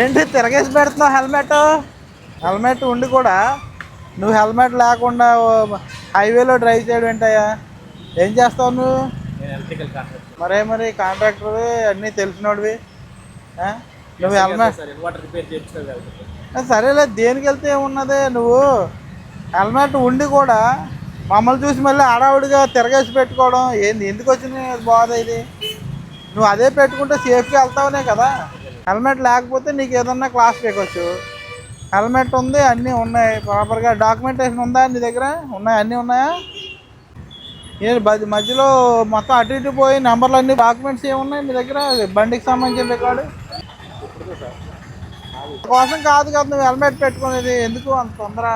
ఏంటి తిరగేసి పెడుతున్నావు హెల్మెట్? హెల్మెట్ ఉండి కూడా నువ్వు హెల్మెట్ లేకుండా హైవేలో డ్రైవ్ చేయడం ఏంటయ్యా? ఏం చేస్తావు నువ్వు? మరే మరి కాంట్రాక్టర్ అన్నీ తెలిసినోడివి? నువ్వు హెల్మెట్ సరేలే దేనికి వెళ్తే ఏమున్నది నువ్వు? హెల్మెట్ ఉండి కూడా మమ్మల్ని చూసి మళ్ళీ ఆడావుడిగా తిరగేసి పెట్టుకోవడం ఏంది? ఎందుకు వచ్చింది బాధ ఇది? నువ్వు అదే పెట్టుకుంటే సేఫ్గా వెళ్తావునే కదా. హెల్మెట్ లేకపోతే నీకు ఏదన్నా క్లాస్ పీకొచ్చు హెల్మెట్ ఉంది అన్నీ ఉన్నాయి. ప్రాపర్గా డాక్యుమెంటేషన్ ఉందా నీ దగ్గర? ఉన్నాయి అన్నీ ఉన్నాయా? నేను మధ్యలో మొత్తం అటు ఇటు పోయి నెంబర్లు అన్ని డాక్యుమెంట్స్ ఏమున్నాయి మీ దగ్గర? బండికి సంబంధించిన రికార్డు? కోసం కాదు కదా నువ్వు హెల్మెట్ పెట్టుకునేది. ఎందుకు అంత తొందర?